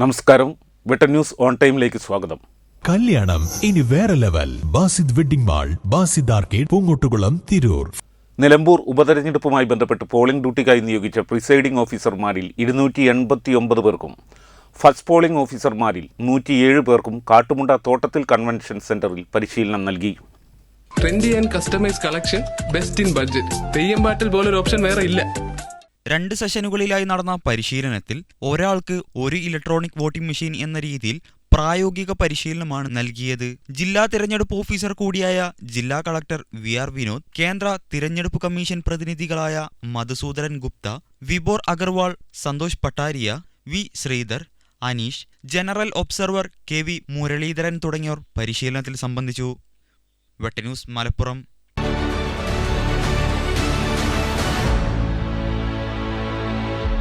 നമസ്കാരം. Vettan news on ടൈമിലേക്ക് സ്വാഗതം. കല്യാണം ഇനി വേറെ level. Basid wedding mall Basid arcade Poongottukulam Tirur. Nilambur ഉപതെരഞ്ഞെടുപ്പുമായി ബന്ധപ്പെട്ട് പോളിംഗ് ഡ്യൂട്ടിക്കായി നിയോഗിച്ച പ്രിസൈഡിംഗ് ഓഫീസർമാരിൽ ഇരുന്നൂറ്റി എൺപത്തി ഒമ്പത് പേർക്കും ഫസ്റ്റ് പോളിംഗ് ഓഫീസർമാരിൽ നൂറ്റിയേഴ് പേർക്കും കാട്ടുമുണ്ട തോട്ടത്തിൽ കൺവെൻഷൻ സെന്ററിൽ പരിശീലനം നൽകി. Trendy and customise collection best in budget Theyyam പാട്ടിൽ പോലൊരു ഓപ്ഷൻ വേറെ ഇല്ല. രണ്ട് സെഷനുകളിലായി നടന്ന പരിശീലനത്തിൽ ഒരാൾക്ക് ഒരു ഇലക്ട്രോണിക് വോട്ടിംഗ് മെഷീൻ എന്ന രീതിയിൽ പ്രായോഗിക പരിശീലനമാണ് നൽകിയത്. ജില്ലാ തിരഞ്ഞെടുപ്പ് ഓഫീസർ കൂടിയായ ജില്ലാ കളക്ടർ വി ആർ വിനോദ് കേന്ദ്ര തിരഞ്ഞെടുപ്പ് commission പ്രതിനിധികളായ Madhusudaran Gupta Vibhor Agarwal Santosh Pattaria V Sridhar Aneesh general observer K V Muraleedharan തുടങ്ങിയവർ പരിശീലനത്തിൽ സംബന്ധിച്ചു. വെട്ടന്യൂസ് മലപ്പുറം.